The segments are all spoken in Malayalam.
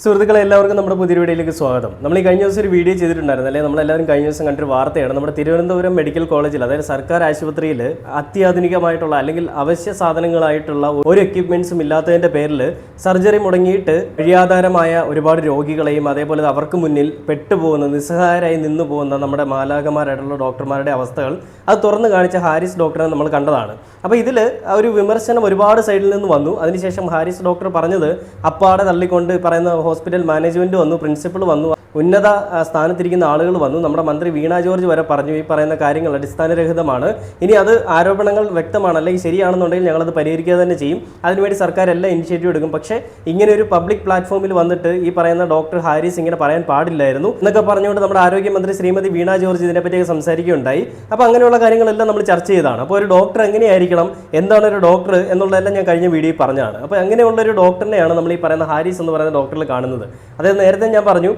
സുഹൃത്തുക്കളെ എല്ലാവർക്കും നമ്മുടെ പുതിയ വീഡിയോയിലേക്ക് സ്വാഗതം. നമ്മൾ ഈ കഴിഞ്ഞ ദിവസം ഒരു വീഡിയോ ചെയ്തിട്ടുണ്ടായിരുന്നു. അല്ലെങ്കിൽ നമ്മളെല്ലാവരും കഴിഞ്ഞ ദിവസം കണ്ടൊരു വാർത്തയാണ്. നമ്മുടെ തിരുവനന്തപുരം മെഡിക്കൽ കോളേജിൽ അതായത് സർക്കാർ ആശുപത്രിയിൽ അത്യാധുനികമായിട്ടുള്ള അല്ലെങ്കിൽ അവശ്യ സാധനങ്ങളായിട്ടുള്ള ഒരു എക്യുപ്മെന്റ്സും ഇല്ലാത്തതിന്റെ പേരിൽ സർജറി മുടങ്ങിയിട്ട് വഴിയാധാരമായ ഒരുപാട് രോഗികളെയും അതേപോലെ അവർക്ക് മുന്നിൽ പെട്ടുപോകുന്ന നിസ്സഹായരായി നിന്നു പോകുന്ന നമ്മുടെ മാലാകമാരായിട്ടുള്ള ഡോക്ടർമാരുടെ അവസ്ഥകൾ അത് തുറന്നു കാണിച്ച ഹാരിസ് ഡോക്ടറെ നമ്മൾ കണ്ടതാണ്. അപ്പോൾ ഇതിൽ ഒരു വിമർശനം ഒരുപാട് സൈഡിൽ നിന്ന് വന്നു. അതിനുശേഷം ഹാരിസ് ഡോക്ടർ പറഞ്ഞത് അപ്പാടെ തള്ളിക്കൊണ്ട് പറയുന്ന ഹോസ്പിറ്റൽ മാനേജ്മെന്റ് വന്നു പ്രിൻസിപ്പൾ വന്നു. ഉന്നത സ്ഥാനത്തിരിക്കുന്ന ആളുകൾ വന്നു. നമ്മുടെ മന്ത്രി വീണ ജോർജ് വരെ പറഞ്ഞു ഈ പറയുന്ന കാര്യങ്ങൾ അടിസ്ഥാനരഹിതമാണ്. ഇനി അത് ആരോപണങ്ങൾ വ്യക്തമാണ്. അല്ലെങ്കിൽ ശരിയാണെന്നുണ്ടെങ്കിൽ ഞങ്ങളത് പരിഹരിക്കുക തന്നെ ചെയ്യും. അതിനുവേണ്ടി സർക്കാർ എല്ലാ ഇനിഷ്യേറ്റീവ് എടുക്കും. പക്ഷേ ഇങ്ങനെ ഒരു പബ്ലിക് പ്ലാറ്റ്ഫോമിൽ വന്നിട്ട് ഈ പറയുന്ന ഡോക്ടർ ഹാരിസ് ഇങ്ങനെ പറയാൻ പാടില്ലായിരുന്നു. എന്നൊക്കെ പറഞ്ഞുകൊണ്ട് നമ്മുടെ ആരോഗ്യമന്ത്രി ശ്രീമതി വീണ ജോർജ് ഇതിനെപ്പറ്റിയൊക്കെ സംസാരിക്കുകയുണ്ടായി. അപ്പോൾ അങ്ങനെയുള്ള കാര്യങ്ങളെല്ലാം നമ്മൾ ചർച്ച ചെയ്തതാണ്. അപ്പോൾ ഒരു ഡോക്ടർ എങ്ങനെയായിരിക്കണം? എന്താണ് ഒരു ഡോക്ടർ എന്നുള്ളതെല്ലാം ഞാൻ കഴിഞ്ഞ വീഡിയോയിൽ പറഞ്ഞതാണ്. അപ്പോൾ അങ്ങനെയുള്ള ഒരു ഡോക്ടറിനെയാണ് നമ്മൾ ഈ പറയുന്ന ഹാരിസ് എന്ന് പറയുന്ന ഡോക്ടറിൽ കാണുന്നത്. അതായത് നേരത്തെ ഞാൻ പറഞ്ഞു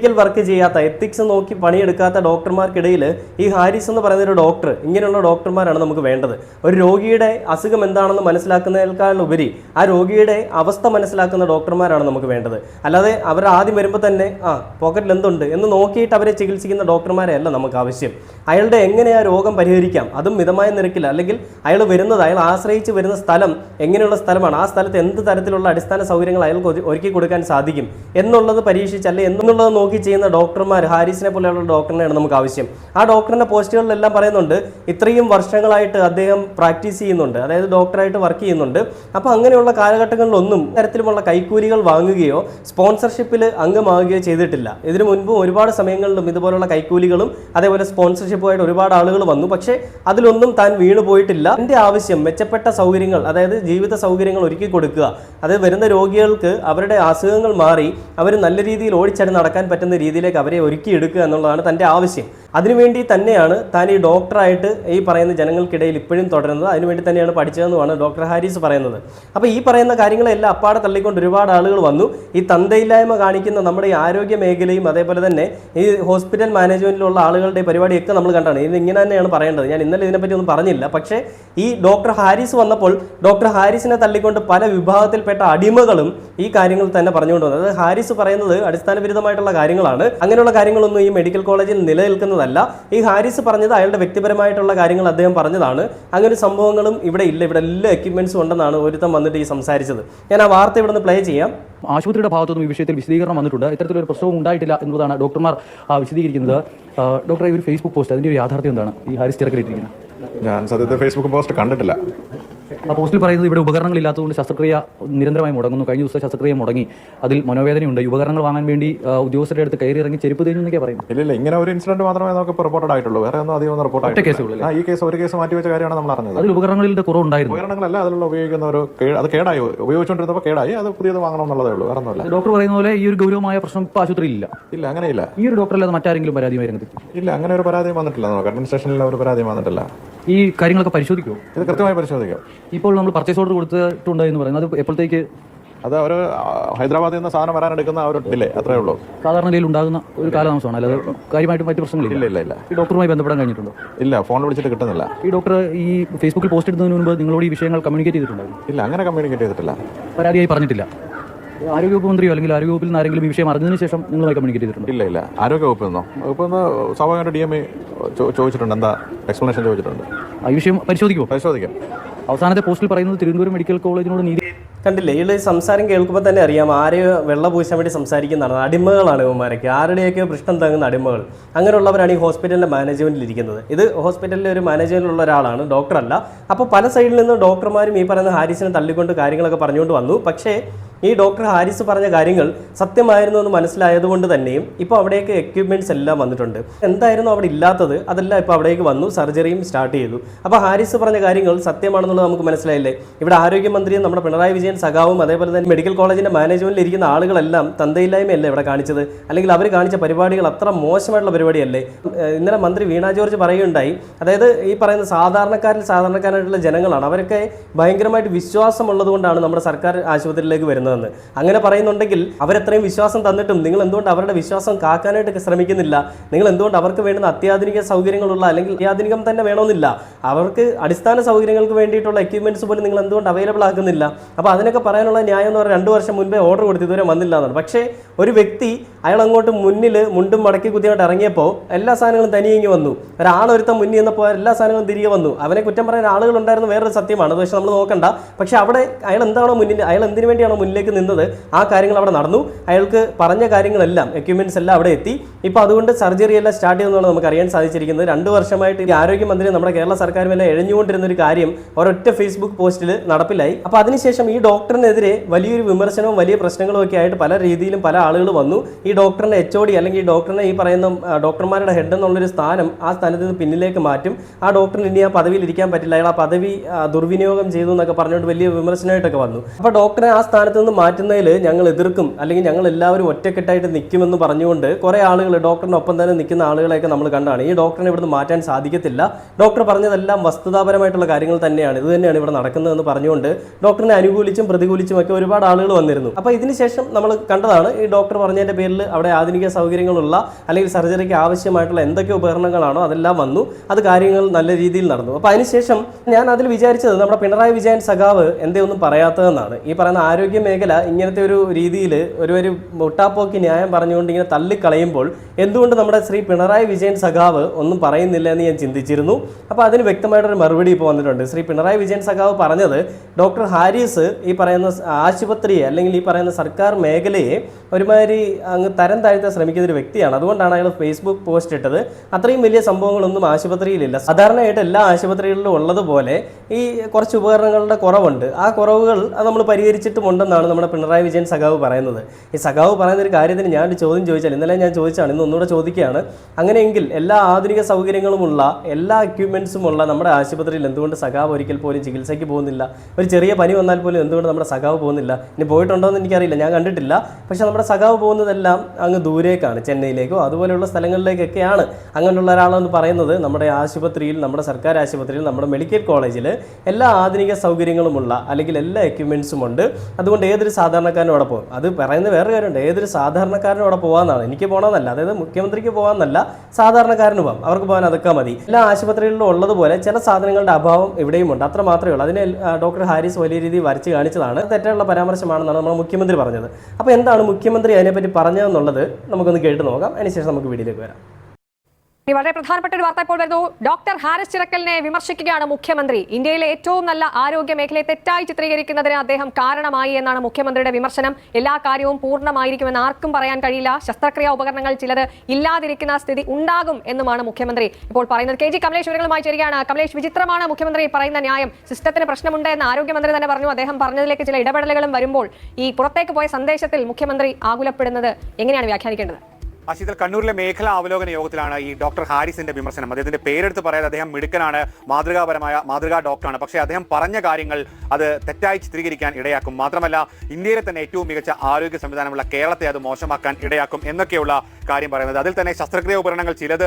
എത്തിക്കൽ വർക്ക് ചെയ്യാത്ത എത്തിക്സ് നോക്കി പണിയെടുക്കാത്ത ഡോക്ടർമാർക്കിടയിൽ ഈ ഹാരിസ് എന്ന് പറയുന്ന ഒരു ഡോക്ടർ ഇങ്ങനെയുള്ള ഡോക്ടർമാരാണ് നമുക്ക് വേണ്ടത്. ഒരു രോഗിയുടെ അസുഖം എന്താണെന്ന് മനസ്സിലാക്കുന്നതിനേക്കാൾ ഉപരി ആ രോഗിയുടെ അവസ്ഥ മനസ്സിലാക്കുന്ന ഡോക്ടർമാരാണ് നമുക്ക് വേണ്ടത്. അല്ലാതെ അവർ ആദ്യം വരുമ്പോൾ തന്നെ ആ പോക്കറ്റിൽ എന്തുണ്ട് എന്ന് നോക്കിയിട്ട് അവരെ ചികിത്സിക്കുന്ന ഡോക്ടർമാരെ അല്ല നമുക്ക് ആവശ്യം. അയാളുടെ എങ്ങനെ ആ രോഗം പരിഹരിക്കാം? അതും മിതമായ നിരക്കിൽ അല്ലെങ്കിൽ അയാൾ വരുന്നത് അയാൾ ആശ്രയിച്ച് വരുന്ന സ്ഥലം എങ്ങനെയുള്ള സ്ഥലമാണ്? ആ സ്ഥലത്ത് എന്ത് തരത്തിലുള്ള അടിസ്ഥാന സൗകര്യങ്ങൾ അയാൾക്ക് ഒരു- ഒരുക്കി കൊടുക്കാൻ സാധിക്കും? എന്നുള്ളത് പരീക്ഷിച്ച് അല്ലെ എന്നുള്ളത് നോക്കി ചെയ്യുന്ന ഡോക്ടർമാർ ഹാരിസിനെ പോലെയുള്ള ഡോക്ടറിനെയാണ് നമുക്ക് ആവശ്യം. ആ ഡോക്ടറിന്റെ പോസ്റ്റുകളിലെല്ലാം പറയുന്നുണ്ട് ഇത്രയും വർഷങ്ങളായിട്ട് അദ്ദേഹം പ്രാക്ടീസ് ചെയ്യുന്നുണ്ട് അതായത് ഡോക്ടറായിട്ട് വർക്ക് ചെയ്യുന്നുണ്ട്. അപ്പോൾ അങ്ങനെയുള്ള കാലഘട്ടങ്ങളിലൊന്നും തരത്തിലുമുള്ള കൈക്കൂലികൾ വാങ്ങുകയോ സ്പോൺസർഷിപ്പിൽ അംഗമാവുകയോ ചെയ്തിട്ടില്ല. ഇതിനു മുൻപും ഒരുപാട് സമയങ്ങളിലും ഇതുപോലുള്ള കൈക്കൂലികളും അതേപോലെ സ്പോൺസർഷിപ്പുമായിട്ട് ഒരുപാട് ആളുകൾ വന്നു. പക്ഷേ അതിലൊന്നും താൻ വീണു പോയിട്ടില്ല. എന്റെ ആവശ്യം മെച്ചപ്പെട്ട സൗകര്യങ്ങൾ അതായത് ജീവിത സൗകര്യങ്ങൾ ഒരുക്കി കൊടുക്കുക. അതായത് വരുന്ന രോഗികൾക്ക് അവരുടെ അസുഖങ്ങൾ മാറി അവർ നല്ല രീതിയിൽ ഓടിച്ചടി നടക്കാൻ പറ്റുന്ന രീതിയിലേക്ക് അവരെ ഒരുക്കിയെടുക്കുക എന്നുള്ളതാണ് തന്റെ ആവശ്യം. അതിനുവേണ്ടി തന്നെയാണ് താൻ ഈ ഡോക്ടറായിട്ട് ഈ പറയുന്ന ജനങ്ങൾക്കിടയിൽ ഇപ്പോഴും തുടരുന്നത്. അതിനുവേണ്ടി തന്നെയാണ് പഠിച്ചതെന്നുമാണ് ഡോക്ടർ ഹാരിസ് പറയുന്നത്. അപ്പോൾ ഈ പറയുന്ന കാര്യങ്ങളെല്ലാം അപ്പാടെ തള്ളിക്കൊണ്ട് ഒരുപാട് ആളുകൾ വന്നു. ഈ തന്തയില്ലായ്മ കാണിക്കുന്ന നമ്മുടെ ഈ ആരോഗ്യ മേഖലയും അതേപോലെ തന്നെ ഈ ഹോസ്പിറ്റൽ മാനേജ്മെന്റിലുള്ള ആളുകളുടെ പരിപാടിയൊക്കെ നമ്മൾ കണ്ടാണ്. ഇത് ഇങ്ങനെ തന്നെയാണ് പറയേണ്ടത്. ഞാൻ ഇന്നലെ ഇതിനെപ്പറ്റി ഒന്നും പറഞ്ഞില്ല. പക്ഷേ ഈ ഡോക്ടർ ഹാരിസ് വന്നപ്പോൾ ഡോക്ടർ ഹാരിസിനെ തള്ളിക്കൊണ്ട് പല വിഭാഗത്തിൽപ്പെട്ട അടിമകളും ഈ കാര്യങ്ങൾ തന്നെ പറഞ്ഞുകൊണ്ട് വന്നത് ഹാരിസ് പറയുന്നത് അടിസ്ഥാനവിരുദ്ധമായിട്ടുള്ള കാര്യങ്ങളാണ്. അങ്ങനെയുള്ള കാര്യങ്ങളൊന്നും ഈ മെഡിക്കൽ കോളേജിൽ നിലനിൽക്കുന്നതല്ല ഈ ഹാരിസ് പറഞ്ഞത് അയാളുടെ വ്യക്തിപരമായിട്ടുള്ള കാര്യങ്ങൾ അദ്ദേഹം പറഞ്ഞതാണ്. അങ്ങനെ സംഭവങ്ങളും ഇവിടെ ഇല്ല. ഇവിടെ എല്ലാ എക്യുപ്മെന്റ്സും ഉണ്ടെന്നാണ് ഒരുത്തം വന്നിട്ട് ഈ സംസാരിച്ചത്. ഞാൻ ആ വാർത്ത ഇവിടെ നിന്ന് പ്ലേ ചെയ്യാം. ആശുപത്രിയുടെ ഭാഗത്തുനിന്നും ഈ വിഷയത്തിൽ വിശദീകരണം വന്നിട്ടുണ്ട്. ഇത്തരത്തിലൊരു പ്രശ്നവും ഉണ്ടായിട്ടില്ല എന്നുള്ളതാണ് ഡോക്ടർമാർ വിശദീകരിക്കുന്നത്. ഡോക്ടർ ഡോക്ടറെ ഈ ഒരു ഫേസ്ബുക്ക് പോസ്റ്റ് അതിന്റെ ഒരു യാഥാർത്ഥ്യം എന്താണ്? ഈ ഹാരിസ് തിരക്കിലിട്ടിരിക്കുന്നത് ഞാൻ സത്യത്തിൽ ഫേസ്ബുക്ക് പോസ്റ്റ് കണ്ടിട്ടില്ല. പോസ്റ്റിൽ പറയുന്നത് ഇവിടെ ഉപകരണങ്ങൾ ഇല്ലാത്തതുകൊണ്ട് ശസ്ത്രക്രിയ നിരന്തരമായി മുടങ്ങുന്നു. കഴിഞ്ഞ ദിവസം ശസ്ത്രക്രിയ മുടങ്ങി. അതിൽ മനോവേദനയുണ്ട്. ഉപകരണങ്ങൾ വാങ്ങാൻ വേണ്ടി ഉദ്യോഗസ്ഥരുടെ അടുത്ത് കയറി ഇറങ്ങി ചെരുപ്പ് തേഞ്ഞു എന്നൊക്കെ പറയും ഇല്ല ഇല്ല. ഇങ്ങനെ ഒരു ഇൻസിഡന്റ് മാത്രമേ നമുക്ക് റിപ്പോർട്ടഡ് ആയിട്ടുള്ളൂ. വേറെ ഒന്നും അധികം റിപ്പോർട്ട് കേസുകളിൽ ഈ കേസ് ഒരു കേസ് മാറ്റി വെച്ച കാര്യമാണ് നമ്മൾ അറിഞ്ഞത്. അതിൽ ഉപകരണങ്ങളുടെ കുറവുണ്ടായിരുന്നു. ഉപകരണങ്ങളല്ല അതിലുള്ള ഉപയോഗിക്കുന്ന ഒരു അത് കേടായി. ഉപയോഗിച്ചുകൊണ്ടിരുന്നപ്പോൾ കേടായി. അത് പുതിയത് വാങ്ങണം എന്നുള്ളതേ ഉള്ളൂ. വേറെ ഒന്നുമില്ല. ഡോക്ടർ പറയുന്ന പോലെ ഈ ഒരു ഗൗരവമായ പ്രശ്നം ഇപ്പോൾ ആശുപത്രിയിൽ ഇല്ല. ഇല്ല അങ്ങനെയില്ല. ഈ ഒരു ഡോക്ടർ അല്ലാതെ മറ്റാരെങ്കിലും പരാതി വരുന്നത് ഇല്ല അങ്ങനെ ഒരു പരാതിയും വന്നിട്ടില്ല. നമുക്ക് അഡ്മിനിസ്ട്രേഷനിൽ ഒരു പരാതിയും വന്നിട്ടില്ല. ഈ കാര്യങ്ങളൊക്കെ പരിശോധിക്കുമോ ഇത് കൃത്യമായി പരിശോധിക്കാം. ഇപ്പോൾ നമ്മൾ പർച്ചേസ് ഓർഡർ കൊടുത്തിട്ടുണ്ട് എന്ന് പറയുന്നത് അത് എപ്പോഴത്തേക്ക്? അത് അവർ ഹൈദരാബാദിൽ നിന്ന് സാധനം വരാൻ എടുക്കുന്ന ആ ഒരു ഡിലേ അത്രേ ഉള്ളൂ. സാധാരണ നിലയിൽ ഉണ്ടാകുന്ന ഒരു കാലതാമസമാണ്. അല്ലാതെ കാര്യമായിട്ട് മറ്റു പ്രശ്നങ്ങളില്ല. ഇല്ല ഇല്ല ഇല്ല. ഈ ഡോക്ടറുമായി ബന്ധപ്പെടാൻ കഴിഞ്ഞിട്ടുണ്ടോ? ഇല്ല ഫോൺ വിളിച്ചിട്ട് കിട്ടുന്നില്ല. ഈ ഡോക്ടർ ഈ ഫേസ്ബുക്കിൽ പോസ്റ്റ് ഇടുന്നതിന് മുമ്പ് നിങ്ങളോട് ഈ വിഷയങ്ങൾ കമ്മ്യൂണിക്കേറ്റ് ചെയ്തിട്ടുണ്ടായിരുന്നു? ഇല്ല അങ്ങനെ കമ്മ്യൂണിക്കേറ്റ് ചെയ്തിട്ടില്ല. പരാതിയായി പറഞ്ഞിട്ടില്ല. ആരോഗ്യവകുപ്പ് മന്ത്രിയോ അല്ലെങ്കിൽ ആരോഗ്യവകുപ്പിൽ നിന്ന് ആരെങ്കിലും ഈ വിഷയം അറിഞ്ഞതിന് ശേഷം നിങ്ങളുമായി കമ്മ്യൂണിക്കേറ്റ് ചെയ്തിട്ടുണ്ട്? ഇല്ല ഇല്ല. ആരോഗ്യ വകുപ്പിൽ നിന്നോ? വകുപ്പിൽ നിന്ന് സ്വാഭാവികമായിട്ട് ഡി എം എ ചോദിച്ചിട്ടുണ്ട്. എന്താ എക്സ്പ്ലനേഷൻ ചോദിച്ചിട്ടുണ്ട്. ആ ഈ വിഷയം പരിശോധിക്കുമോ പരിശോധിക്കാം. അവസാനത്തെ പോസ്റ്റിൽ പറയുന്നത് തിരുവനന്തപുരം മെഡിക്കൽ കോളേജിനോട് നീതി കണ്ടില്ലേ ഇയാൾ സംസാരം കേൾക്കുമ്പോൾ തന്നെ അറിയാം ആരെയോ വെള്ള പൂശാൻ വേണ്ടി സംസാരിക്കുന്നതാണ്. അടിമകളാണ് ഇവന്മാരൊക്കെ. ആരുടെയൊക്കെ പ്രശ്നം തങ്ങുന്ന അടിമകൾ. അങ്ങനെയുള്ളവരാണ് ഈ ഹോസ്പിറ്റലിന്റെ മാനേജ്മെന്റിൽ ഇരിക്കുന്നത്. ഇത് ഹോസ്പിറ്റലിലെ ഒരു മാനേജ്മെന്റിലുള്ള ഒരാളാണ് ഡോക്ടറല്ല. അപ്പോൾ പല സൈഡിൽ നിന്ന് ഡോക്ടർമാരും ഈ പറയുന്ന ഹാരിസിനെ തള്ളിക്കൊണ്ട് കാര്യങ്ങളൊക്കെ പറഞ്ഞുകൊണ്ട് വന്നു. പക്ഷേ ഈ ഡോക്ടർ ഹാരിസ് പറഞ്ഞ കാര്യങ്ങൾ സത്യമായിരുന്നു എന്ന് മനസ്സിലായതുകൊണ്ട് തന്നെയും ഇപ്പോൾ അവിടേക്ക് എക്യുപ്മെന്റ്സ് എല്ലാം വന്നിട്ടുണ്ട്. എന്തായിരുന്നു അവിടെ ഇല്ലാത്തത്? അതെല്ലാം ഇപ്പോൾ അവിടേക്ക് വന്നു സർജറിയും സ്റ്റാർട്ട് ചെയ്തു. അപ്പോൾ ഹാരിസ് പറഞ്ഞ കാര്യങ്ങൾ സത്യമാണെന്നുള്ളത് നമുക്ക് മനസ്സിലായില്ലേ? ഇവിടെ ആരോഗ്യമന്ത്രിയും നമ്മുടെ പിണറായി വിജയൻ സഖാവും അതേപോലെ തന്നെ മെഡിക്കൽ കോളേജിന്റെ മാനേജ്മെന്റിൽ ഇരിക്കുന്ന ആളുകളെല്ലാം തന്തയില്ലായ്മയല്ലേ ഇവിടെ കാണിച്ചത്? അല്ലെങ്കിൽ അവർ കാണിച്ച പരിപാടികൾ അത്ര മോശമായിട്ടുള്ള പരിപാടിയല്ലേ? ഇന്നലെ മന്ത്രി വീണ ജോർജ് പറയുകയുണ്ടായി. അതായത് ഈ പറയുന്ന സാധാരണക്കാരിൽ സാധാരണക്കാരായിട്ടുള്ള ജനങ്ങളാണ്. അവരൊക്കെ ഭയങ്കരമായിട്ട് വിശ്വാസമുള്ളത് കൊണ്ടാണ് നമ്മുടെ സർക്കാർ ആശുപത്രിയിലേക്ക് വരുന്നതെന്ന്. അങ്ങനെ പറയുന്നുണ്ടെങ്കിൽ അവരെത്രയും വിശ്വാസം തന്നിട്ടും നിങ്ങൾ എന്തുകൊണ്ട് അവരുടെ വിശ്വാസം കാക്കാനായിട്ട് ശ്രമിക്കുന്നില്ല? നിങ്ങൾ എന്തുകൊണ്ട് അവർക്ക് വേണ്ടുന്ന അത്യാധുനിക സൗകര്യങ്ങളുള്ള അല്ലെങ്കിൽ അത്യാധുനികം തന്നെ വേണമെന്നില്ല? അവർക്ക് അടിസ്ഥാന സൗകര്യങ്ങൾക്ക് വേണ്ടിയിട്ടുള്ള എക്യുപ്മെന്റ്സ് പോലും നിങ്ങൾ എന്തുകൊണ്ട് അവൈലബിൾ ആക്കുന്നില്ല? അപ്പോൾ അതിനൊക്കെ പറയാനുള്ള ന്യായം എന്ന് പറഞ്ഞാൽ രണ്ട് വർഷം മുൻപേ ഓർഡർ കൊടുത്ത് ഇതുവരെ വന്നില്ല എന്നാണ്. പക്ഷേ ഒരു വ്യക്തി അയാൾ അങ്ങോട്ട് മുന്നിൽ മുണ്ടും മടക്കി കുത്തിയായിട്ട് ഇറങ്ങിയപ്പോൾ എല്ലാ സാധനങ്ങളും തനിയെങ്ങി വന്നു. ഒരാളൊരുത്തം മുന്നിൽ നിന്നപ്പോൾ എല്ലാ സാധനങ്ങളും തിരികെ വന്നു. അവനെ കുറ്റം പറയാൻ ആളുകളുണ്ടായിരുന്നു വേറൊരു സത്യമാണ്. പക്ഷേ നമ്മൾ നോക്കണ്ട. പക്ഷേ അവിടെ അയാൾ എന്താണോ മുന്നിൽ അയാൾ എന്തിനു വേണ്ടിയാണോ മുന്നിലേക്ക് നിന്നത് ആ കാര്യങ്ങൾ അവിടെ നടന്നു. അയാൾക്ക് പറഞ്ഞ കാര്യങ്ങളെല്ലാം എക്യുപ്മെന്റ്സ് എല്ലാം അവിടെ എത്തി. ഇപ്പോൾ അതുകൊണ്ട് സർജറി എല്ലാം സ്റ്റാർട്ട് ചെയ്തെന്നാണ് നമുക്ക് അറിയാൻ സാധിച്ചിരിക്കുന്നത്. രണ്ട് വർഷമായിട്ട് ഈ ആരോഗ്യമന്ത്രി നമ്മുടെ കേരള സർക്കാരും എല്ലാം എഴഞ്ഞുകൊണ്ടിരുന്ന ഒരു കാര്യം ഒരൊറ്റ ഫേസ്ബുക്ക് പോസ്റ്റിൽ നടപ്പിലായി. അപ്പോൾ അതിനുശേഷം ഈ ഡോക്ടറിനെതിരെ വലിയൊരു വിമർശനവും വലിയ പ്രശ്നങ്ങളും ഒക്കെ ആയിട്ട് പല രീതിയിലും പല ആളുകൾ വന്നു. ഈ ഡോക്ടറിനെ എച്ച് ഒ ഡി അല്ലെങ്കിൽ ഈ ഡോക്ടറിനെ ഈ പറയുന്ന ഡോക്ടർമാരുടെ ഹെഡ് എന്നുള്ളൊരു സ്ഥാനം ആ സ്ഥാനത്ത് നിന്ന് പിന്നിലേക്ക് മാറ്റും. ആ ഡോക്ടറിന് ഇനി ആ പദവിയിൽ ഇരിക്കാൻ പറ്റില്ല. അയാൾ ആ പദവി ദുർവിനിയോഗം ചെയ്തു എന്നൊക്കെ പറഞ്ഞുകൊണ്ട് വലിയ വിമർശനമായിട്ടൊക്കെ വന്നു. അപ്പോൾ ഡോക്ടറെ ആ സ്ഥാനത്ത് നിന്ന് മാറ്റുന്നതിൽ ഞങ്ങൾ എതിർക്കും. അല്ലെങ്കിൽ ഞങ്ങൾ എല്ലാവരും ഒറ്റക്കെട്ടായിട്ട് നിൽക്കുമെന്ന് പറഞ്ഞുകൊണ്ട് കുറേ ആളുകൾ ഡോക്ടറിനൊപ്പം തന്നെ നിൽക്കുന്ന ആളുകളെയൊക്കെ നമ്മൾ കണ്ടാണ്. ഈ ഡോക്ടറിനെ ഇവിടുന്ന് മാറ്റാൻ സാധിക്കത്തില്ല. ഡോക്ടർ പറഞ്ഞതെല്ലാം വസ്തുതാപരമായിട്ടുള്ള കാര്യങ്ങൾ തന്നെയാണ്. ഇത് തന്നെയാണ് ഇവിടെ നടക്കുന്നതെന്ന് പറഞ്ഞുകൊണ്ട് ഡോക്ടറിനെ അനുകൂലിച്ചും പ്രതികൂലിച്ചും ഒക്കെ ഒരുപാട് ആളുകൾ വന്നിരുന്നു. അപ്പോൾ ഇതിനുശേഷം നമ്മൾ കണ്ടതാണ് ഈ ഡോക്ടർ പറഞ്ഞതിന്റെ പേരിൽ അവിടെ ആധുനിക സൗകര്യങ്ങളുള്ള അല്ലെങ്കിൽ സർജറിക്ക് ആവശ്യമായിട്ടുള്ള എന്തൊക്കെ ഉപകരണങ്ങളാണോ അതെല്ലാം വന്നു. അത് കാര്യങ്ങൾ നല്ല രീതിയിൽ നടന്നു. അപ്പോൾ അതിനുശേഷം ഞാൻ അതിൽ വിചാരിച്ചത് നമ്മുടെ പിണറായി വിജയൻ സഖാവ് എന്തേ ഒന്നും പറയാത്തതെന്നാണ്. ഈ പറയുന്ന ആരോഗ്യ മേഖല ഇങ്ങനത്തെ ഒരു രീതിയിൽ ഒരു ഒരു മുട്ടാപ്പോക്കി ന്യായം പറഞ്ഞുകൊണ്ട് ഇങ്ങനെ തള്ളിക്കളയുമ്പോൾ എന്തുകൊണ്ട് നമ്മുടെ ശ്രീ പിണറായി വിജയൻ സഖാവ് ഒന്നും പറയുന്നില്ല എന്ന് ഞാൻ ചിന്തിച്ചിരുന്നു. അപ്പോൾ അതിന് വ്യക്തമായിട്ടൊരു മറുപടി ഇപ്പോൾ വന്നിട്ടുണ്ട്. ശ്രീ പിണറായി വിജയൻ സഖാവ് പറഞ്ഞത് ഡോക്ടർ ഹാരിസ് പറയുന്ന സ് ആശുപത്രിയെ അല്ലെങ്കിൽ ഈ പറയുന്ന സർക്കാർ മേഖലയെ ഒരുമാതിരി അങ്ങ് തരം താഴ്ത്താൻ ശ്രമിക്കുന്ന ഒരു വ്യക്തിയാണ്. അതുകൊണ്ടാണ് അയാൾ ഫേസ്ബുക്ക് പോസ്റ്റ് ഇട്ടത്. അത്രയും വലിയ സംഭവങ്ങളൊന്നും ആശുപത്രിയിലില്ല. സാധാരണയായിട്ട് എല്ലാ ആശുപത്രികളിലും ഉള്ളതുപോലെ ഈ കുറച്ച് ഉപകരണങ്ങളുടെ കുറവുണ്ട്. ആ കുറവുകൾ അത് നമ്മൾ പരിഹരിച്ചിട്ടുമുണ്ടെന്നാണ് നമ്മുടെ പിണറായി വിജയൻ സഖാവ് പറയുന്നത്. ഈ സഖാവ് പറയുന്ന ഒരു കാര്യത്തിന് ഞാൻ ഒരു ചോദ്യം ചോദിച്ചാൽ ഇന്നലെ ഞാൻ ചോദിച്ചാണ് ഇന്ന് ഒന്നുകൂടെ ചോദിക്കുകയാണ്. അങ്ങനെയെങ്കിൽ എല്ലാ ആധുനിക സൗകര്യങ്ങളുമുള്ള എല്ലാ എക്യുപ്മെൻസും ഉള്ള നമ്മുടെ ആശുപത്രിയിൽ എന്തുകൊണ്ട് സഖാവ് ഒരിക്കൽ പോലും ചികിത്സയ്ക്ക് പോകുന്നില്ല? ഒരു ചെറിയ പനി വന്നാൽ പോലും എന്തുകൊണ്ട് നമ്മുടെ സഖാവ് പോകുന്നില്ല. ഇനി പോയിട്ടുണ്ടോ എന്ന് എനിക്കറിയില്ല. ഞാൻ കണ്ടിട്ടില്ല. പക്ഷേ നമ്മുടെ സഖാവ് പോകുന്നതെല്ലാം അങ്ങ് ദൂരേക്കാണ്. ചെന്നൈയിലേക്കോ അതുപോലെയുള്ള സ്ഥലങ്ങളിലേക്കൊക്കെയാണ് അങ്ങനെയുള്ള ഒരാളെന്ന് പറയുന്നത്. നമ്മുടെ ആശുപത്രിയിൽ നമ്മുടെ സർക്കാർ ആശുപത്രിയിൽ നമ്മുടെ മെഡിക്കൽ കോളേജിൽ എല്ലാ ആധുനിക സൗകര്യങ്ങളുമുള്ള അല്ലെങ്കിൽ എല്ലാ എക്യുപ്മെൻസും ഉണ്ട് അതുകൊണ്ട് ഏതൊരു സാധാരണക്കാരനും അവിടെ പോകും. അത് പറയുന്ന വേറെ കാര്യമുണ്ട്. ഏതൊരു സാധാരണക്കാരനും അവിടെ പോകാമെന്നാണ്. എനിക്ക് പോകണമെന്നല്ല. അതായത് മുഖ്യമന്ത്രിക്ക് പോകാമെന്നല്ല. സാധാരണക്കാരന് പോകാം. അവർക്ക് പോകാൻ അതൊക്കെ മതി. എല്ലാ ആശുപത്രികളിലും ഉള്ളതുപോലെ ചില സാധനങ്ങളുടെ അഭാവം ഇവിടെയും ഉണ്ട് അത്ര മാത്രമേ ഉള്ളൂ. അതിനെ ഡോക്ടർ ഹാരിസ് വലിയ രീതിയിൽ വരച്ച് കാണിച്ചതാണ് തെറ്റായുള്ള പരാമർശമാണെന്നാണ് നമ്മുടെ മുഖ്യമന്ത്രി പറഞ്ഞത്. അപ്പോൾ എന്താണ് മുഖ്യമന്ത്രി അതിനെപ്പറ്റി പറഞ്ഞതെന്നുള്ളത് നമുക്കൊന്ന് കേട്ട് നോക്കാം. അതിനുശേഷം നമുക്ക് വീഡിയോയിലേക്ക് വരാം. ഇനി വളരെ പ്രധാനപ്പെട്ട ഒരു വാർത്ത ഇപ്പോൾ വരുന്നു. ഡോക്ടർ ഹാരിസ് ചിറക്കലിനെ വിമർശിക്കുകയാണ് മുഖ്യമന്ത്രി. ഇന്ത്യയിലെ ഏറ്റവും നല്ല ആരോഗ്യ മേഖലയെ തെറ്റായി ചിത്രീകരിക്കുന്നതിന് അദ്ദേഹം കാരണമായി എന്നാണ് മുഖ്യമന്ത്രിയുടെ വിമർശനം. എല്ലാ കാര്യവും പൂർണമായിരിക്കുമെന്ന് ആർക്കും പറയാൻ കഴിയില്ല. ശസ്ത്രക്രിയാ ഉപകരണങ്ങൾ ചിലത് ഇല്ലാതിരിക്കുന്ന സ്ഥിതി ഉണ്ടാകും എന്നുമാണ് മുഖ്യമന്ത്രി ഇപ്പോൾ പറയുന്നത്. കെ ജി കമലേഷ് വിവരങ്ങളുമായി ചേരുകയാണ്. കമലേഷ് വിചിത്രമാണ് മുഖ്യമന്ത്രി പറയുന്ന ന്യായം. സിസ്റ്റത്തിന് പ്രശ്നമുണ്ട് എന്ന് ആരോഗ്യമന്ത്രി തന്നെ പറഞ്ഞു. അദ്ദേഹം പറഞ്ഞതിലേക്ക് ചില ഇടപെടലുകളും വരുമ്പോൾ ഈ പുറത്തേക്ക് പോയ സന്ദേശത്തിൽ മുഖ്യമന്ത്രി ആകുലപ്പെടുന്നത് എങ്ങനെയാണ് വ്യാഖ്യാനിക്കേണ്ടത്? അശീതൽ കണ്ണൂരിലെ മേഖലാ അവലോകന യോഗത്തിലാണ് ഈ ഡോക്ടർ ഹാരിസിന്റെ വിമർശനം. അദ്ദേഹത്തിന്റെ പേരെടുത്ത് പറയാതെ അദ്ദേഹം മിടുക്കനാണ് മാതൃകാപരമായ മാതൃകാ ഡോക്ടറാണ്. പക്ഷേ അദ്ദേഹം പറഞ്ഞ കാര്യങ്ങൾ അത് തെറ്റായി ചിത്രീകരിക്കാൻ ഇടയാക്കും. മാത്രമല്ല ഇന്ത്യയിലെ തന്നെ ഏറ്റവും മികച്ച ആരോഗ്യ സംവിധാനമുള്ള കേരളത്തെ അത് മോശമാക്കാൻ ഇടയാക്കും എന്നൊക്കെയുള്ള കാര്യം പറയുന്നത്. അതിൽ തന്നെ ശസ്ത്രക്രിയ ഉപകരണങ്ങൾ ചിലത്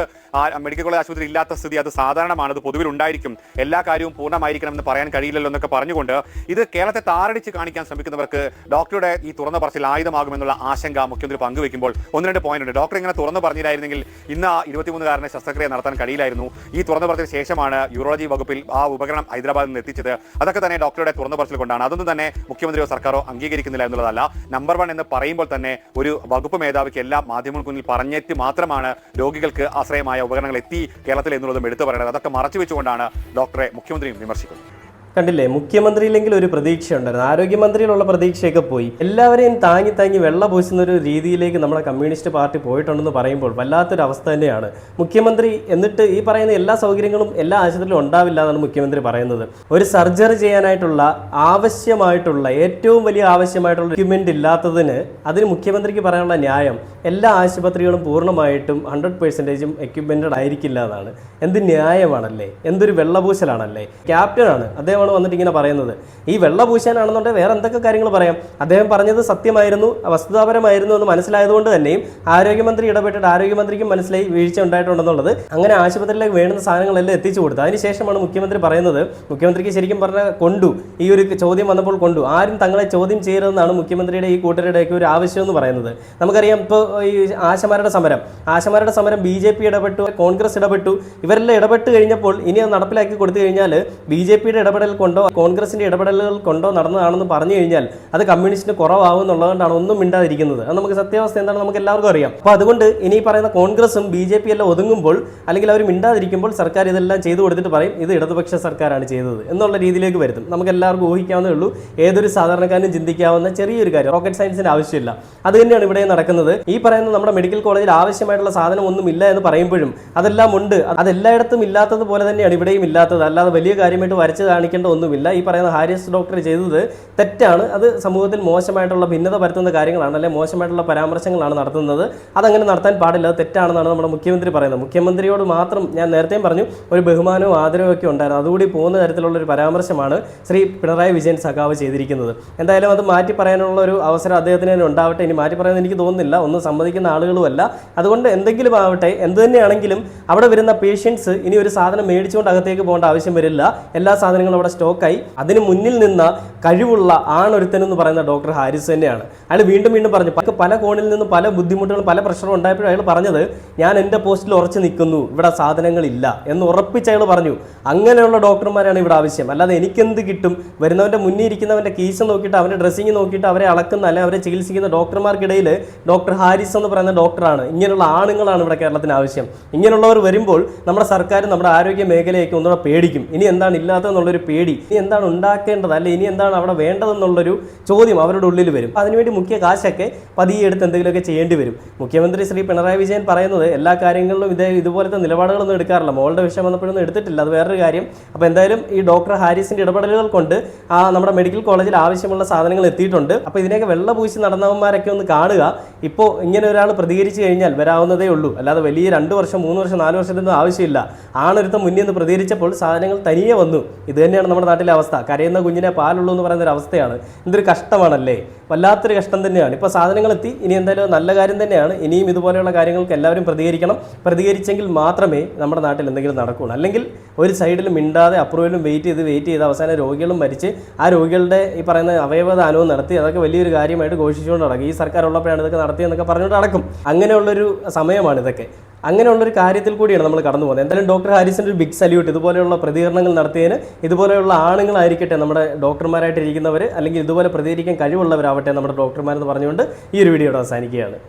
മെഡിക്കൽ കോളേജ് ആശുപത്രി ഇല്ലാത്ത സ്ഥിതി അത് സാധാരണമാണ്. അത് പൊതുവിൽ ഉണ്ടായിരിക്കും. എല്ലാ കാര്യവും പൂർണമായിരിക്കണം എന്ന് പറയാൻ കഴിയില്ലല്ലോ എന്നൊക്കെ പറഞ്ഞുകൊണ്ട് ഇത് കേരളത്തെ താറടിച്ച് കാണിക്കാൻ ശ്രമിക്കുന്നവർക്ക് ഡോക്ടറുടെ ഈ തുറന്ന പറച്ചിൽ ആയുധമാകുമെന്നുള്ള ആശങ്ക മുഖ്യമന്ത്രി പങ്കുവെക്കുമ്പോൾ ഒന്ന് രണ്ട് പോയിന്റ് ഉണ്ട്. ഡോക്ടർ ഇങ്ങനെ തുറന്നു പറഞ്ഞില്ലായിരുന്നെങ്കിൽ ഇന്ന് ആ ഇരുപത്തിമൂന്നുകാരനെ ശസ്ത്രക്രിയ നടത്താൻ കഴിയില്ലായിരുന്നു. ഈ തുറന്നു പറഞ്ഞതിന് ശേഷമാണ് യൂറോളജി വകുപ്പിൽ ആ ഉപകരണം ഹൈദരാബാദിൽ നിന്ന് എത്തിച്ചത്. അതൊക്കെ തന്നെ ഡോക്ടറുടെ തുറന്നു പറച്ചിൽ കൊണ്ടാണ്. അതൊന്നും തന്നെ മുഖ്യമന്ത്രിയോ സർക്കാരോ അംഗീകരിക്കുന്നില്ല എന്നുള്ളതല്ല. നമ്പർ വൺ എന്ന് പറയുമ്പോൾ തന്നെ ഒരു വകുപ്പ് മേധാവിക്ക് എല്ലാ മാധ്യമങ്ങൾക്ക് മുന്നിൽ പറഞ്ഞിട്ട് മാത്രമാണ് രോഗികൾക്ക് ആശ്രയമായ ഉപകരണങ്ങൾ എത്തി കേരളത്തിൽ എന്നുള്ളതും എടുത്തു പറയുന്നത് അതൊക്കെ മറച്ചു വെച്ചുകൊണ്ടാണ് ഡോക്ടറെ മുഖ്യമന്ത്രിയും വിമർശിക്കുന്നത്. കണ്ടില്ലേ മുഖ്യമന്ത്രിയിലെങ്കിൽ ഒരു പ്രതീക്ഷ ഉണ്ടായിരുന്നു ആരോഗ്യമന്ത്രിയിലുള്ള പ്രതീക്ഷയൊക്കെ പോയി. എല്ലാവരെയും താങ്ങി താങ്ങി വെള്ള പൂശുന്ന ഒരു രീതിയിലേക്ക് നമ്മുടെ കമ്മ്യൂണിസ്റ്റ് പാർട്ടി പോയിട്ടുണ്ടെന്ന് പറയുമ്പോൾ വല്ലാത്തൊരു അവസ്ഥ തന്നെയാണ്. മുഖ്യമന്ത്രി എന്നിട്ട് ഈ പറയുന്ന എല്ലാ സൗകര്യങ്ങളും എല്ലാ ആശുപത്രിയിലും ഉണ്ടാവില്ല എന്നാണ് മുഖ്യമന്ത്രി പറയുന്നത്. ഒരു സർജറി ചെയ്യാനായിട്ടുള്ള ആവശ്യമായിട്ടുള്ള ഏറ്റവും വലിയ ആവശ്യമായിട്ടുള്ള എക്യുപ്മെന്റ് ഇല്ലാത്തതിന് അതിന് മുഖ്യമന്ത്രിക്ക് പറയാനുള്ള ന്യായം എല്ലാ ആശുപത്രികളും പൂർണമായിട്ടും ഹൺഡ്രഡ് പെർസെന്റേജും എക്യുപ്മെന്റഡ് ആയിരിക്കില്ല എന്നാണ്. എന്ത് ന്യായമാണല്ലേ? എന്തൊരു വെള്ളപൂശലാണല്ലേ ക്യാപ്റ്റനാണ്. അദ്ദേഹമാണ് വന്നിട്ട് ഇങ്ങനെ പറയുന്നത്. ഈ വെള്ള പൂശാനാണെന്നുണ്ടെങ്കിൽ വേറെ എന്തൊക്കെ കാര്യങ്ങൾ പറയാം? അദ്ദേഹം പറഞ്ഞത് സത്യമായിരുന്നു വസ്തുതാപരമായിരുന്നു എന്ന് മനസ്സിലായതുകൊണ്ട് തന്നെയും ആരോഗ്യമന്ത്രി ഇടപെട്ടിട്ട് ആരോഗ്യമന്ത്രിക്കും മനസ്സിലായി വീഴ്ച ഉണ്ടായിട്ടുണ്ടെന്നുള്ളത് അങ്ങനെ ആശുപത്രിയിലേക്ക് വേണ്ടുന്ന സാധനങ്ങളെല്ലാം എത്തിച്ചു കൊടുത്തു. അതിനുശേഷമാണ് മുഖ്യമന്ത്രി പറയുന്നത് മുഖ്യമന്ത്രിക്ക് ശരിക്കും പറഞ്ഞാൽ കൊണ്ടു. ഈ ഒരു ചോദ്യം വന്നപ്പോൾ കൊണ്ടു. ആരും തങ്ങളെ ചോദ്യം ചെയ്യരുതെന്നാണ് മുഖ്യമന്ത്രിയുടെ ഈ കൂട്ടരുടെയൊക്കെ ഒരു ആവശ്യം എന്ന് പറയുന്നത്. നമുക്കറിയാം ഇപ്പോൾ ഈ ആശമാരുടെ സമരം ആശമാരുടെ സമരം ബി ജെ പി ഇടപെട്ടു കോൺഗ്രസ് ഇടപെട്ടു. ഇവരെല്ലാം ഇടപെട്ട് കഴിഞ്ഞപ്പോൾ ഇനി അത് നടപ്പിലാക്കി കൊടുത്തു കഴിഞ്ഞാൽ ബി ജെ പിയുടെ ഇടപെടൽ കൊണ്ടോ കോൺഗ്രസിന്റെ ഇടപെടലുകൾ കൊണ്ടോ നടന്നതാണെന്ന് പറഞ്ഞു കഴിഞ്ഞാൽ അത് കമ്മ്യൂണിസ്റ്റിന് കുറവാകും എന്നുള്ളതുകൊണ്ടാണ് ഒന്നും മിണ്ടാതിരിക്കുന്നത്. അത് നമുക്ക് സത്യാവസ്ഥ എന്താണ് നമുക്ക് എല്ലാവർക്കും അറിയാം. അപ്പോൾ അതുകൊണ്ട് ഇനി പറയുന്ന കോൺഗ്രസും ബി ജെ പി എല്ലാം ഒതുങ്ങുമ്പോൾ അല്ലെങ്കിൽ അവർ മിണ്ടാതിരിക്കുമ്പോൾ സർക്കാർ ഇതെല്ലാം ചെയ്തു കൊടുത്തിട്ട് പറയും ഇത് ഇടതുപക്ഷ സർക്കാരാണ് ചെയ്തത് എന്നുള്ള രീതിയിലേക്ക് വരുത്തും. നമുക്ക് എല്ലാവർക്കും ഊഹിക്കാവുന്നേ ഉള്ളൂ ഏതൊരു സാധാരണക്കാരനും ചിന്തിക്കാവുന്ന ചെറിയൊരു കാര്യം റോക്കറ്റ് സയൻസിന്റെ ആവശ്യമില്ല. അത് തന്നെയാണ് ഇവിടെ നടക്കുന്നത്. ഈ പറയുന്ന നമ്മുടെ മെഡിക്കൽ കോളേജിൽ ആവശ്യമായിട്ടുള്ള സാധനം ഒന്നും ഇല്ല എന്ന് പറയുമ്പോഴും അതെല്ലാം ഉണ്ട്. അതെല്ലായിടത്തും ഇല്ലാത്തത് പോലെ തന്നെയാണ് ഇവിടെയും ഇല്ലാത്തത്. അല്ലാതെ വലിയ കാര്യമായിട്ട് വരച്ച് കാണിക്കേണ്ട ഒന്നുമില്ല. ഈ പറയുന്ന ഹാരിസ് ഡോക്ടർ ചെയ്തത് തെറ്റാണ്. അത് സമൂഹത്തിൽ മോശമായിട്ടുള്ള ഭിന്നത പരത്തുന്ന കാര്യങ്ങളാണ് അല്ലെങ്കിൽ മോശമായിട്ടുള്ള പരാമർശങ്ങളാണ് നടത്തുന്നത്. അതങ്ങനെ നടത്താൻ പാടില്ല. അത് തെറ്റാണെന്നാണ് നമ്മുടെ മുഖ്യമന്ത്രി പറയുന്നത്. മുഖ്യമന്ത്രിയോട് മാത്രം ഞാൻ നേരത്തെയും പറഞ്ഞു ഒരു ബഹുമാനവും ആദരവും ഒക്കെ ഉണ്ടായിരുന്നു. അതുകൂടി പോകുന്ന തരത്തിലുള്ള ഒരു പരാമർശമാണ് ശ്രീ പിണറായി വിജയൻ സഖാവ് ചെയ്തിരിക്കുന്നത്. എന്തായാലും അത് മാറ്റി പറയാനുള്ള ഒരു അവസരം അദ്ദേഹത്തിന് തന്നെ ഉണ്ടാവട്ടെ. ഇനി മാറ്റി പറയാൻ എനിക്ക് തോന്നുന്നില്ല. ഒന്നും സമ്മതിക്കുന്ന ആളുകളുമല്ല അതുകൊണ്ട് എന്തെങ്കിലും ആവട്ടെ എന്ത് തന്നെയാണെങ്കിലും അവിടെ വരുന്ന പേഷ്യൻസ് ഇനി ഒരു സാധനം മേടിച്ചുകൊണ്ട് അകത്തേക്ക് പോകേണ്ട ആവശ്യം വരില്ല. എല്ലാ സാധനങ്ങളും അവിടെ സ്റ്റോക്കായി. അതിന് മുന്നിൽ നിന്ന കഴിവുള്ള ആണൊരുത്തൻ എന്ന് പറയുന്ന ഡോക്ടർ ഹാരിസ് തന്നെയാണ്. അയാൾ വീണ്ടും വീണ്ടും പറഞ്ഞു പല- കോണിൽ നിന്ന് പല ബുദ്ധിമുട്ടുകളും പല പ്രഷറും ഉണ്ടായപ്പോഴും അയാൾ പറഞ്ഞത് ഞാൻ എന്റെ പോസ്റ്റിൽ ഉറച്ചു നിൽക്കുന്നു ഇവിടെ സാധനങ്ങളില്ല എന്ന് ഉറപ്പിച്ച് അയാൾ പറഞ്ഞു. അങ്ങനെയുള്ള ഡോക്ടർമാരാണ് ഇവിടെ ആവശ്യം. അല്ലാതെ എനിക്കെന്ത് കിട്ടും? വരുന്നവന്റെ മുന്നിൽ ഇരിക്കുന്നവന്റെ കീസ് നോക്കിയിട്ട് അവന്റെ ഡ്രസ്സിങ് നോക്കിയിട്ട് അവരെ അളക്കുന്ന അല്ലെങ്കിൽ അവരെ ചികിത്സിക്കുന്ന ഡോക്ടർമാർക്കിടയിൽ ഡോക്ടർ ഹാരിസ് എന്ന് പറയുന്ന ഡോക്ടറാണ്. ഇങ്ങനെയുള്ള ആണുങ്ങളാണ് ഇവിടെ കേരളത്തിന് ആവശ്യം. ഇങ്ങനെയുള്ളവർ വരുമ്പോൾ നമ്മുടെ സർക്കാർ നമ്മുടെ ആരോഗ്യ മേഖലയൊക്കെ ഒന്നുകൂടെ പേടിക്കും. ഇനി എന്താണ് ഇല്ലാത്തതെന്നുള്ളൊരു പേടി. ഇനി എന്താണ് ഉണ്ടാക്കേണ്ടത്? അല്ലെ ഇനി എന്താണ് അവിടെ വേണ്ടതെന്നുള്ളൊരു ചോദ്യം അവരുടെ ഉള്ളിൽ വരും. അതിനുവേണ്ടി മുഖ്യ കാശൊക്കെ പതിയെ എടുത്ത് എന്തെങ്കിലുമൊക്കെ ചെയ്യേണ്ടി വരും. മുഖ്യമന്ത്രി ശ്രീ പിണറായി വിജയൻ പറയുന്നത് എല്ലാ കാര്യങ്ങളിലും ഇതേ ഇതുപോലത്തെ നിലപാടുകളൊന്നും എടുക്കാറില്ല. മോളുടെ വിഷയം വന്നപ്പോഴൊന്നും എടുത്തിട്ടില്ല. അത് വേറൊരു കാര്യം. അപ്പോൾ എന്തായാലും ഈ ഡോക്ടർ ഹാരിസിന്റെ ഇടപെടലുകൾ കൊണ്ട് ആ നമ്മുടെ മെഡിക്കൽ കോളേജിൽ ആവശ്യമുള്ള സാധനങ്ങൾ എത്തിയിട്ടുണ്ട്. അപ്പോൾ ഇതിനെയൊക്കെ വെള്ളപൂശി നടന്നവന്മാരൊക്കെ ഒന്ന് കാണുക. ഇപ്പോൾ ഇങ്ങനെ ഒരാൾ പ്രതികരിച്ചു കഴിഞ്ഞാൽ വരാവുന്നതേ ഉള്ളൂ. അല്ലാതെ വലിയ രണ്ട് വർഷം മൂന്ന് വർഷം നാല് വർഷത്തിനൊന്നും ആവശ്യമില്ല. ആണൊരുത്തം മുന്നിൽ നിന്ന് പ്രതികരിച്ചപ്പോൾ സാധനങ്ങൾ തനിയെ വന്നു. ഇത് തന്നെയാണ് നമ്മുടെ നാട്ടിലെ അവസ്ഥ. കരയുന്ന കുഞ്ഞിനെ പാലുള്ളൂ എന്ന് പറയുന്ന ഒരു അവസ്ഥയാണ്. എന്തൊരു കഷ്ടമാണല്ലേ? വല്ലാത്തൊരു കഷ്ടം തന്നെയാണ്. ഇപ്പോൾ സാധനങ്ങൾ എത്തി. ഇനി എന്തായാലും നല്ല കാര്യം തന്നെയാണ്. ഇനിയും ഇതുപോലെയുള്ള കാര്യങ്ങൾക്ക് എല്ലാവരും പ്രതികരിക്കണം. പ്രതികരിച്ചെങ്കിൽ മാത്രമേ നമ്മുടെ നാട്ടിൽ എന്തെങ്കിലും നടക്കുകയുള്ളൂ. അല്ലെങ്കിൽ ഒരു സൈഡിൽ മിണ്ടാതെ അപ്രൂവലും വെയിറ്റ് ചെയ്ത് വെയിറ്റ് ചെയ്ത് അവസാനം രോഗികളും മരിച്ച് ആ രോഗികളുടെ ഈ പറയുന്ന അവയവദാനവും നടത്തി അതൊക്കെ വലിയൊരു കാര്യമായിട്ട് ഘോഷിച്ചുകൊണ്ട് നടക്കും. ഈ സർക്കാർ ഉള്ളപ്പോഴാണ് ഇതൊക്കെ നടത്തിയെന്നൊക്കെ പറഞ്ഞുകൊണ്ട് നടക്കും. അങ്ങനെയുള്ളൊരു സമയമാണ് ഇതൊക്കെ. അങ്ങനെയുള്ളൊരു കാര്യത്തിൽ കൂടിയാണ് നമ്മൾ കടന്നു പോകുന്നത്. എന്തായാലും ഡോക്ടർ ഹാരിസിന്റെ ഒരു ബിഗ് സല്യൂട്ട് ഇതുപോലെയുള്ള പ്രതികരണങ്ങൾ നടത്തിയതിന് ഇതുപോലെയുള്ള ആണുങ്ങളായിരിക്കട്ടെ നമ്മുടെ ഡോക്ടർമാരായിട്ടിരിക്കുന്നവർ അല്ലെങ്കിൽ ഇതുപോലെ പ്രതികരിക്കാൻ കഴിവുള്ളവരാവട്ടെ നമ്മുടെ ഡോക്ടർമാരെന്ന് പറഞ്ഞുകൊണ്ട് ഈ ഒരു വീഡിയോ അവസാനിക്കുകയാണ്.